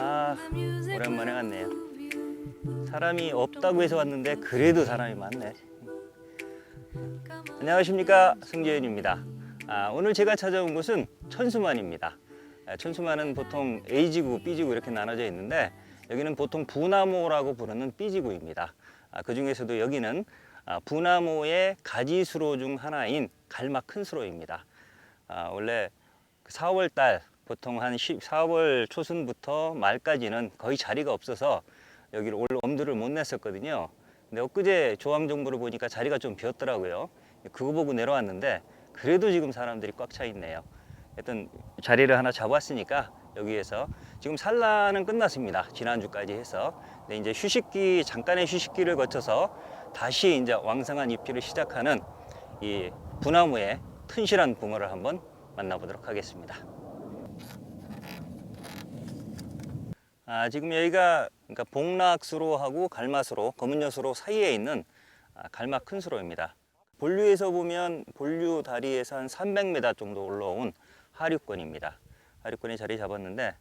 아, the music 오랜만에 왔네요. 사람이 없다고 해서 왔는데 그래도 사람이 많네. 안녕하십니까 승재윤입니다. 아, 오늘 제가 찾아온 곳은 천수만입니다. 아, 천수만은 보통 A지구, B지구 이렇게 나눠져 있는데 여기는 보통 부나모라고 부르는 B지구입니다. 아, 그 중에서도 여기는 아, 부나모의 가지 수로 중 하나인 갈막 큰 수로입니다. 아, 원래 4월 달 보통 한 10, 4월 초순부터 말까지는 거의 자리가 없어서 여기를 올 엄두를 못 냈었거든요. 근데 엊그제 조항 정보를 보니까 자리가 좀 비었더라고요. 그거 보고 내려왔는데 그래도 지금 사람들이 꽉 차 있네요. 하여튼 자리를 하나 잡았으니까 여기에서 지금 산란은 끝났습니다. 지난주까지 해서. 근데 이제 휴식기 잠깐의 휴식기를 거쳐서 다시 이제 왕성한 입기를 시작하는 이 부나무의 튼실한 붕어를 한번 만나보도록 하겠습니다. 아, 지금 여기가 그러니까 복락수로하고 갈마수로, 검은여수로 사이에 있는 아, 갈막 큰 수로입니다. 본류에서 보면 본류 다리에서 한 300m 정도 올라온 하류권입니다. 하류권이 자리 잡았는데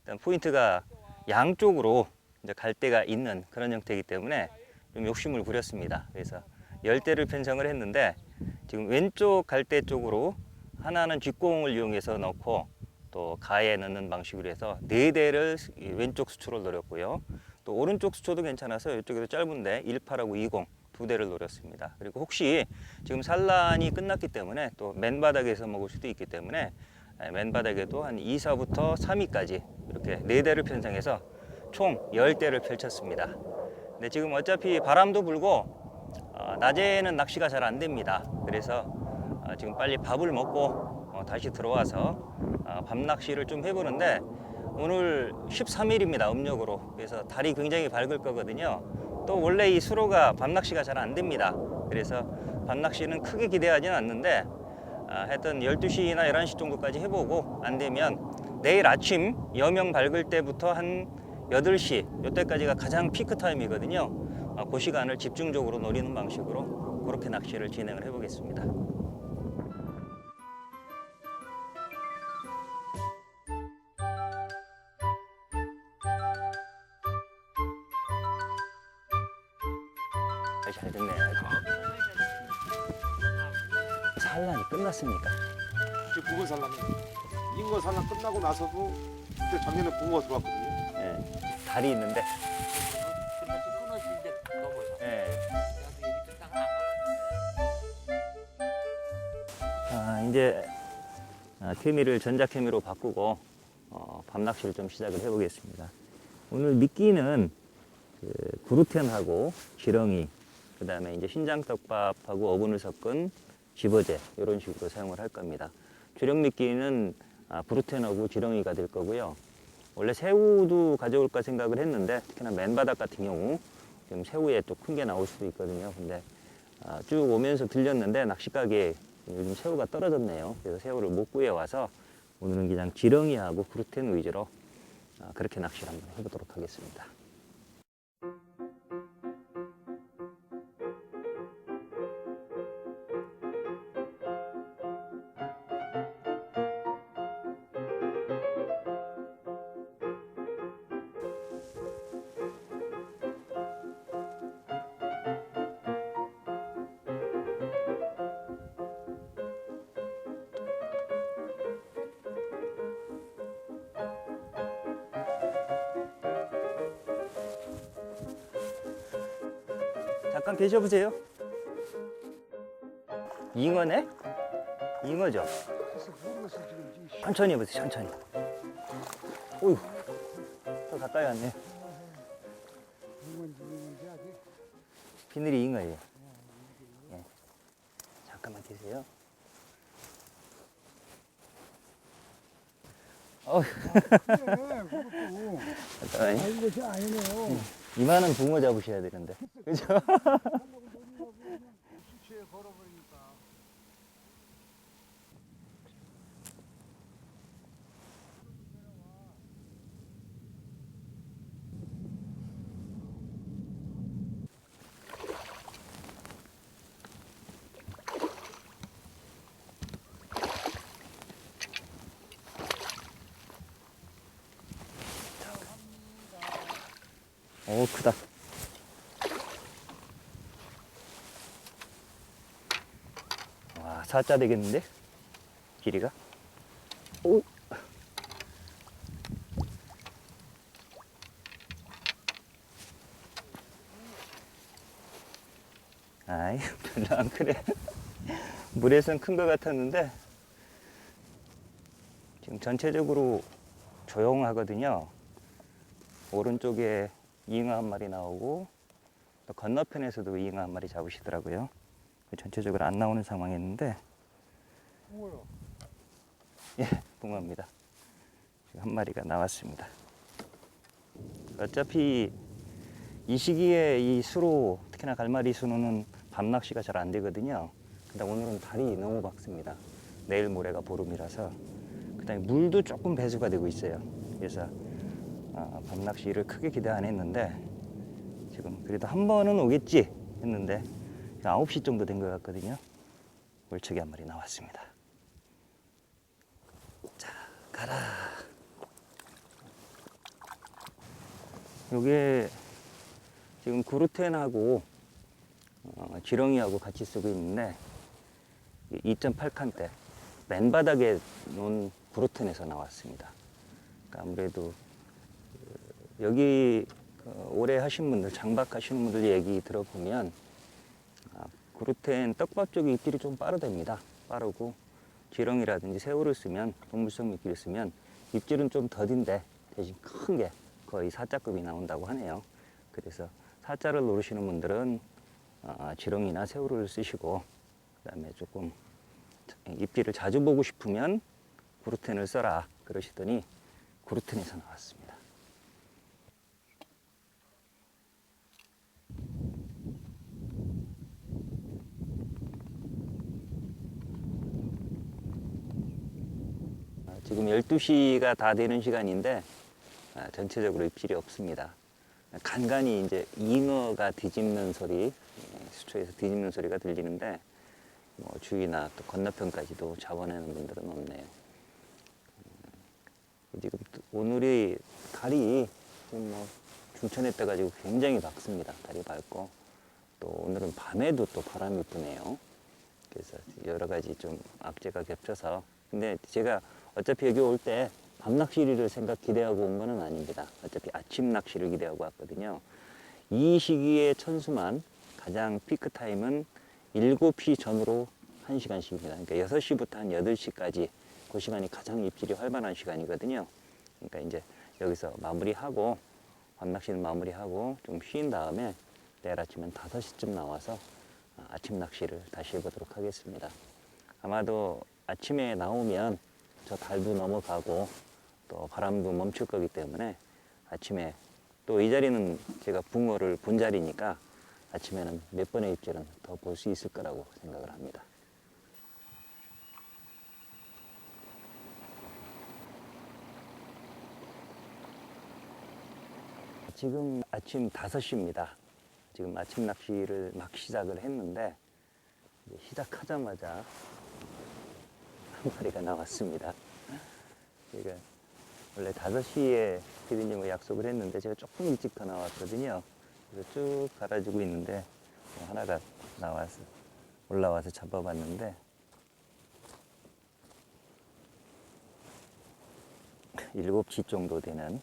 일단 포인트가 양쪽으로 이제 갈대가 있는 그런 형태이기 때문에 좀 욕심을 부렸습니다. 그래서 열대를 편성을 했는데 지금 왼쪽 갈대 쪽으로 하나는 뒷공을 이용해서 넣고 또 가에 넣는 방식으로 해서 네 대를 이 왼쪽 수초를 노렸고요. 또 오른쪽 수초도 괜찮아서 이쪽에도 짧은데 18하고 20 두 대를 노렸습니다. 그리고 혹시 지금 산란이 끝났기 때문에 또 맨바닥에서 먹을 수도 있기 때문에 에, 맨바닥에도 한 2사부터 3위까지 이렇게 네 대를 편성해서 총 10대를 펼쳤습니다. 근데 지금 어차피 바람도 불고 어, 낮에는 낚시가 잘 안 됩니다. 그래서 어, 지금 빨리 밥을 먹고 어, 다시 들어와서 어, 밤 낚시를 좀 해보는데 오늘 13일입니다. 음력으로. 그래서 달이 굉장히 밝을 거거든요. 또 원래 이 수로가 밤 낚시가 잘 안 됩니다. 그래서 밤 낚시는 크게 기대하지는 않는데 아, 하여튼 12시나 11시 정도까지 해보고 안 되면 내일 아침 여명 밝을 때부터 한 8시 이때까지가 가장 피크 타임이거든요. 아, 그 시간을 집중적으로 노리는 방식으로 그렇게 낚시를 진행을 해보겠습니다. 아, 잘 됐네. 산란이 끝났습니까? 지금 붕어 산란이 잉어 산란 끝나고 나서도 그때 작년에 붕어가 들어왔거든요. 예, 달이 있는데. 예. 가봤는데. 아, 이제 아, 케미를 전자 케미로 바꾸고 어, 밤 낚시를 좀 시작을 해보겠습니다. 오늘 미끼는 그 구루텐하고 지렁이, 그 다음에 이제 신장떡밥하고 어분을 섞은 집어제 이런 식으로 사용을 할 겁니다. 주력 미끼는 아, 구루텐하고 지렁이가 될 거고요. 원래 새우도 가져올까 생각을 했는데 특히나 맨바닥 같은 경우 좀 새우에 또 큰 게 나올 수도 있거든요. 근데 아, 쭉 오면서 들렸는데 낚시가게에 요즘 새우가 떨어졌네요. 그래서 새우를 못 구해와서 오늘은 그냥 지렁이하고 그루텐 위주로 아, 그렇게 낚시를 한번 해보도록 하겠습니다. 잠깐 계셔보세요. 잉어네? 잉어죠? 천천히 해보세요, 천천히. 어휴, 더 가까이 왔네. 비늘이 잉어예요. 예. 잠깐만 계세요. 어휴, 잠깐만요. 이것이 아니네요. 이만한 붕어 잡으셔야 되는데. 그죠? 수치에 걸어버리니까. 오, 크다. 와, 사자 되겠는데? 길이가? 오! 아이, 별로 안 크네. 물에선 큰 것 같았는데, 지금 전체적으로 조용하거든요. 오른쪽에 잉어 한 마리 나오고, 또 건너편에서도 잉어 한 마리 잡으시더라고요. 전체적으로 안 나오는 상황이었는데, 뭐요? 예, 붕어입니다. 지금 한 마리가 나왔습니다. 어차피 이 시기에 이 수로, 특히나 갈마리 수로는 밤 낚시가 잘 안 되거든요. 근데 오늘은 달이 너무 밝습니다. 내일 모레가 보름이라서. 그 다음에 물도 조금 배수가 되고 있어요. 그래서 어, 밤 낚시를 크게 기대 안 했는데 지금 그래도 한 번은 오겠지 했는데 9시 정도 된 것 같거든요. 물척이 한 마리 나왔습니다. 가라. 요게 지금 구루텐하고 어, 지렁이하고 같이 쓰고 있는데 2.8칸대 맨바닥에 놓은 구루텐에서 나왔습니다. 그러니까 아무래도 그 여기 어, 오래 하신 분들 장박 하시는 분들 얘기 들어보면 아, 구루텐 떡밥 쪽이 입질이 좀 빠르답니다. 빠르고 지렁이라든지 새우를 쓰면 동물성 미끼를 쓰면 입질은 좀 더딘데 대신 큰 게 거의 사자급이 나온다고 하네요. 그래서 사자를 노리시는 분들은 어, 지렁이나 새우를 쓰시고 그다음에 조금 입질을 자주 보고 싶으면 구루텐을 써라 그러시더니 구루텐에서 나왔습니다. 아, 지금 12시가 다 되는 시간인데 아, 전체적으로 입질이 없습니다. 간간히 이제 잉어가 뒤집는 소리, 예, 수초에서 뒤집는 소리가 들리는데 뭐 주위나 또 건너편까지도 잡아내는 분들은 없네요. 음, 지금 또 오늘이 달이 뭐 중천에 떠가지고 굉장히 밝습니다. 달이 밝고 또 오늘은 밤에도 또 바람이 부네요. 그래서 여러 가지 좀 악재가 겹쳐서 근데 제가 어차피 여기 올 때 밤 낚시를 생각 기대하고 온 거는 아닙니다. 어차피 아침 낚시를 기대하고 왔거든요. 이 시기에 천수만 가장 피크 타임은 7시 전으로 1시간씩입니다. 그러니까 6시부터 한 8시까지 그 시간이 가장 입질이 활발한 시간이거든요. 그러니까 이제 여기서 마무리하고 밤 낚시는 마무리하고 좀 쉰 다음에 내일 아침엔 5시쯤 나와서 아, 아침 낚시를 다시 해보도록 하겠습니다. 아마도 아침에 나오면 저 달도 넘어가고 또 바람도 멈출 거기 때문에 아침에 또 이 자리는 제가 붕어를 본 자리니까 아침에는 몇 번의 입질은 더 볼 수 있을 거라고 생각을 합니다. 지금 아침 5시입니다. 지금 아침 낚시를 막 시작을 했는데 시작하자마자 한 마리가 나왔습니다. 제가 원래 5시에 피디님과 약속을 했는데 제가 조금 일찍 더 나왔거든요. 그래서 쭉 갈아주고 있는데 뭐 하나가 나와서 올라와서 잡아봤는데 일곱 시 정도 되는.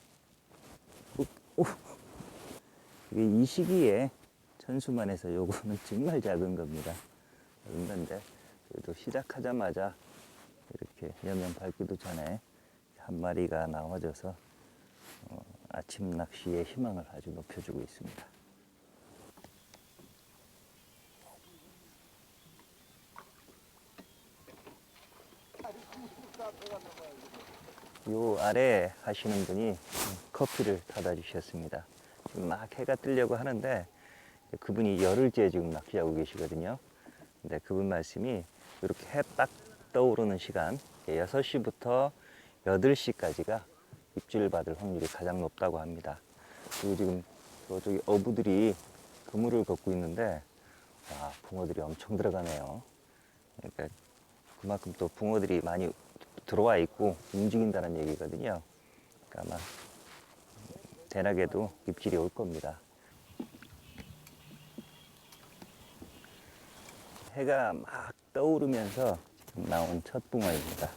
이게 이 시기에 천수만해서 요거는 정말 작은 겁니다. 작은 건데 그래도 시작하자마자 이렇게 여명 밟기도 전에 한 마리가 나와줘서 어, 아침 낚시의 희망을 아주 높여주고 있습니다. 요 아래 하시는 분이 커피를 타다 주셨습니다. 지금 막 해가 뜨려고 하는데 그분이 열흘째 지금 낚시하고 계시거든요. 근데 그분 말씀이 이렇게 해 딱 떠오르는 시간 6시부터 8시까지가 입질 받을 확률이 가장 높다고 합니다. 그리고 지금 저쪽에 어부들이 그물을 걷고 있는데 와, 붕어들이 엄청 들어가네요. 그러니까 그만큼 또 붕어들이 많이 들어와 있고 움직인다는 얘기거든요. 그러니까 아마 대낮에도 입질이 올 겁니다. 해가 막 떠오르면서 나온 첫 붕어입니다.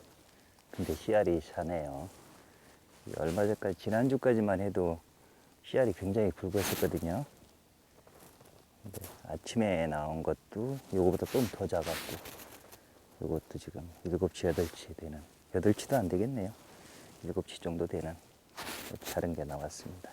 근데 씨알이 차네요. 이 얼마 전까지 지난주까지만 해도 씨알이 굉장히 굵었었거든요. 아침에 나온 것도 요거보다 좀 더 작았고 요것도 지금 7치, 8치 되는 8치도 안 되겠네요. 7치 정도 되는 다른 게 나왔습니다.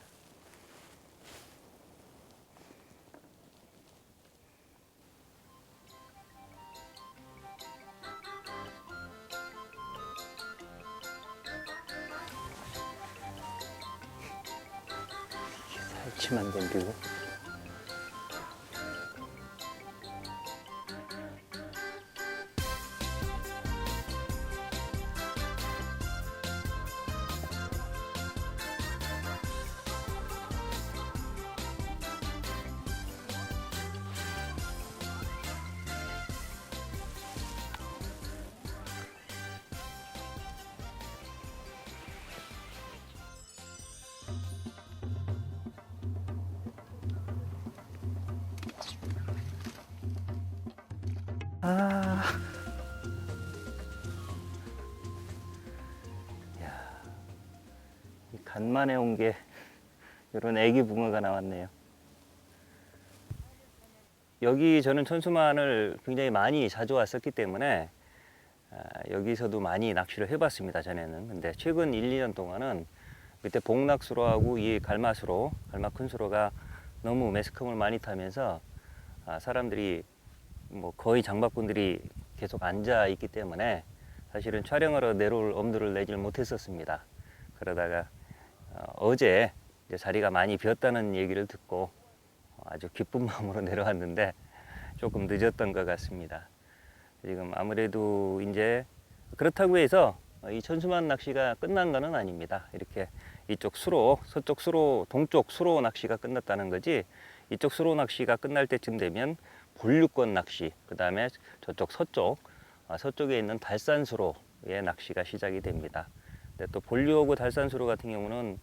살치만 덤비 아. 야. 이 간만에 온 게 이런 애기 붕어가 나왔네요. 여기 저는 천수만을 굉장히 많이 자주 왔었기 때문에 아, 여기서도 많이 낚시를 해봤습니다 전에는. 근데 최근 1, 2년 동안은 밑에 복락수로하고 이 갈마수로, 갈마 큰수로가 너무 매스컴을 많이 타면서 아, 사람들이 뭐 거의 장박분들이 계속 앉아 있기 때문에 사실은 촬영하러 내려올 엄두를 내질 못했었습니다. 그러다가 어, 제 자리가 많이 비었다는 얘기를 듣고 아주 기쁜 마음으로 내려왔는데 조금 늦었던 것 같습니다. 지금 아무래도 이제 그렇다고 해서 이 천수만 낚시가 끝난 것은 아닙니다. 이렇게 이쪽 수로, 서쪽 수로, 동쪽 수로 낚시가 끝났다는 거지 이쪽 수로 낚시가 끝날 때쯤 되면 본류권 낚시, 그 다음에 저쪽 서쪽, 아, 서쪽에 있는 달산수로의 낚시가 시작이 됩니다. 근데 또 본류하고 달산수로 같은 경우는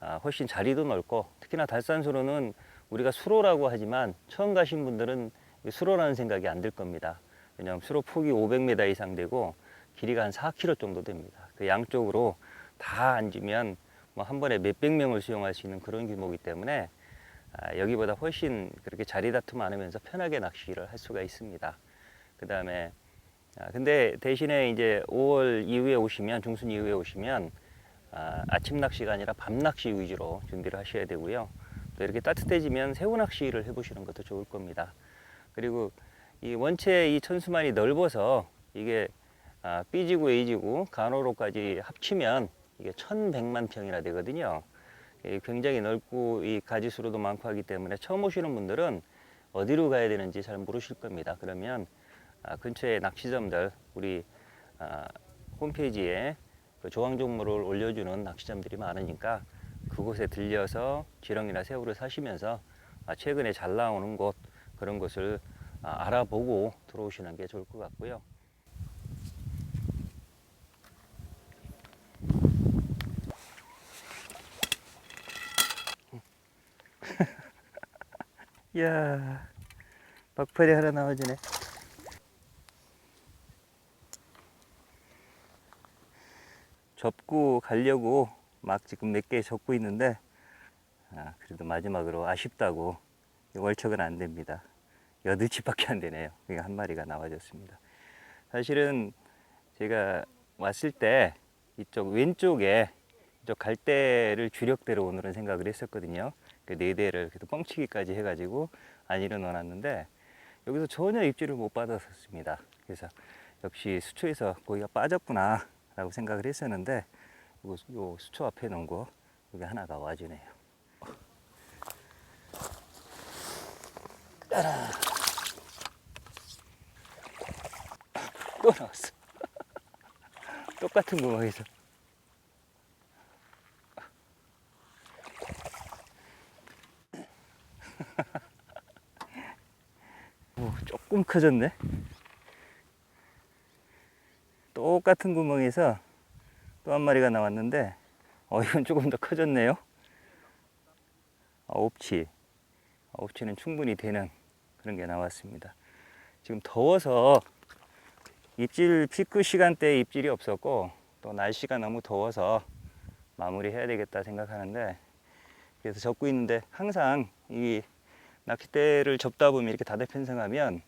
아, 훨씬 자리도 넓고 특히나 달산수로는 우리가 수로라고 하지만 처음 가신 분들은 이 수로라는 생각이 안 들 겁니다. 왜냐하면 수로 폭이 500m 이상 되고 길이가 한 4km 정도 됩니다. 그 양쪽으로 다 앉으면 뭐 한 번에 몇백 명을 수용할 수 있는 그런 규모이기 때문에 아, 여기보다 훨씬 그렇게 자리 다툼 안 하면서 편하게 낚시를 할 수가 있습니다. 그 다음에 아, 근데 대신에 이제 5월 이후에 오시면 중순 이후에 오시면 아, 아침 낚시가 아니라 밤 낚시 위주로 준비를 하셔야 되고요. 또 이렇게 따뜻해지면 새우 낚시를 해보시는 것도 좋을 겁니다. 그리고 이 원체 이 천수만이 넓어서 이게 아, B지구, A지구, 간호로까지 합치면 이게 1100만 평이나 되거든요. 이 굉장히 넓고 이 가지 수로도 많고 하기 때문에 처음 오시는 분들은 어디로 가야 되는지 잘 모르실 겁니다. 그러면 아, 근처에 낚시점들 우리 아, 홈페이지에 그 조항종물을 올려주는 낚시점들이 많으니까 그곳에 들려서 지렁이나 새우를 사시면서 아, 최근에 잘 나오는 곳 그런 아, 알아보고 들어오시는 게 좋을 것 같고요. 이야, 막팔이 하나 나와주네. 접고 가려고 막 지금 몇 개 접고 있는데, 아, 그래도 마지막으로 아쉽다고 이 월척은 안 됩니다. 여덟 치밖에 안 되네요. 그게 한 마리가 나와줬습니다. 사실은 제가 왔을 때 이쪽 왼쪽에 이쪽 갈대를 주력대로 오늘은 생각을 했었거든요. 그네 대를 그래도 뻥치기까지 해가지고 안일은 넣어놨는데 여기서 전혀 입질을 못 받았었습니다. 그래서 역시 수초에서 고기가 빠졌구나 라고 생각을 했었는데 요, 요 수초 앞에 놓은 거 여기 하나가 와주네요. 따라. 또 나왔어. 똑같은 구멍에서. 오, 조금 커졌네. 똑같은 구멍에서 또 한 마리가 나왔는데, 어, 이건 조금 더 커졌네요. 아홉치, 아홉치는 충분히 되는 그런 게 나왔습니다. 지금 더워서 입질 피크 시간대에 입질이 없었고 또 날씨가 너무 더워서 마무리해야 되겠다 생각하는데 그래서 접고 있는데 항상 이 낚싯대를 접다 보면 이렇게 다대편성하면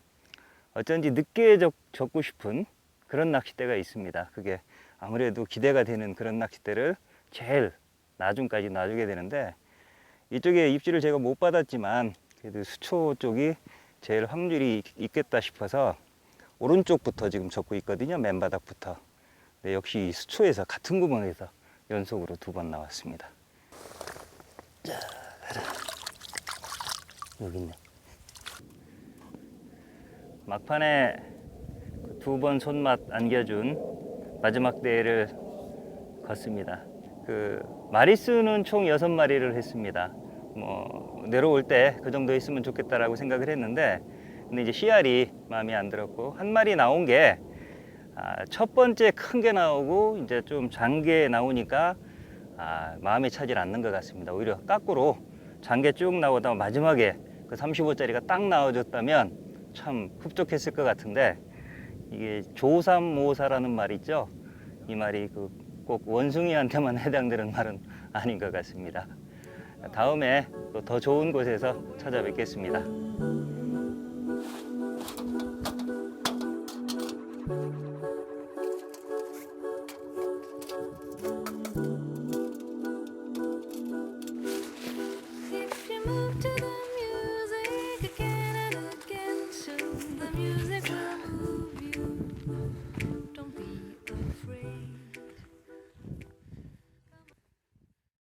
어쩐지 늦게 접, 접고 싶은 그런 낚싯대가 있습니다. 그게 아무래도 기대가 되는 그런 낚싯대를 제일 나중까지 놔주게 되는데 이쪽에 입질을 제가 못 받았지만 그래도 수초 쪽이 제일 확률이 있- 있겠다 싶어서 오른쪽부터 지금 접고 있거든요. 맨바닥부터. 네, 역시 이 수초에서 같은 구멍에서 연속으로 두 번 나왔습니다. 자, 가자. 여기 있네. 막판에 두 번 손맛 안겨준 마지막 대회를 걷습니다. 그 마리수는 총 여섯 마리를 했습니다. 뭐 내려올 때 그 정도 있으면 좋겠다라고 생각을 했는데 근데 이제 씨알이 마음에 안 들었고 한 마리 나온 게 아, 첫 번째 큰 게 나오고 이제 좀 장게 나오니까 아, 마음에 차질 않는 것 같습니다. 오히려 까꾸로 장게 쭉 나오다 마지막에 그 35짜리가 딱 나와줬다면 참 흡족했을 것 같은데 이게 조삼모사라는 말 있죠? 이 말이 그 꼭 원숭이한테만 해당되는 말은 아닌 것 같습니다. 다음에 또 더 좋은 곳에서 찾아뵙겠습니다.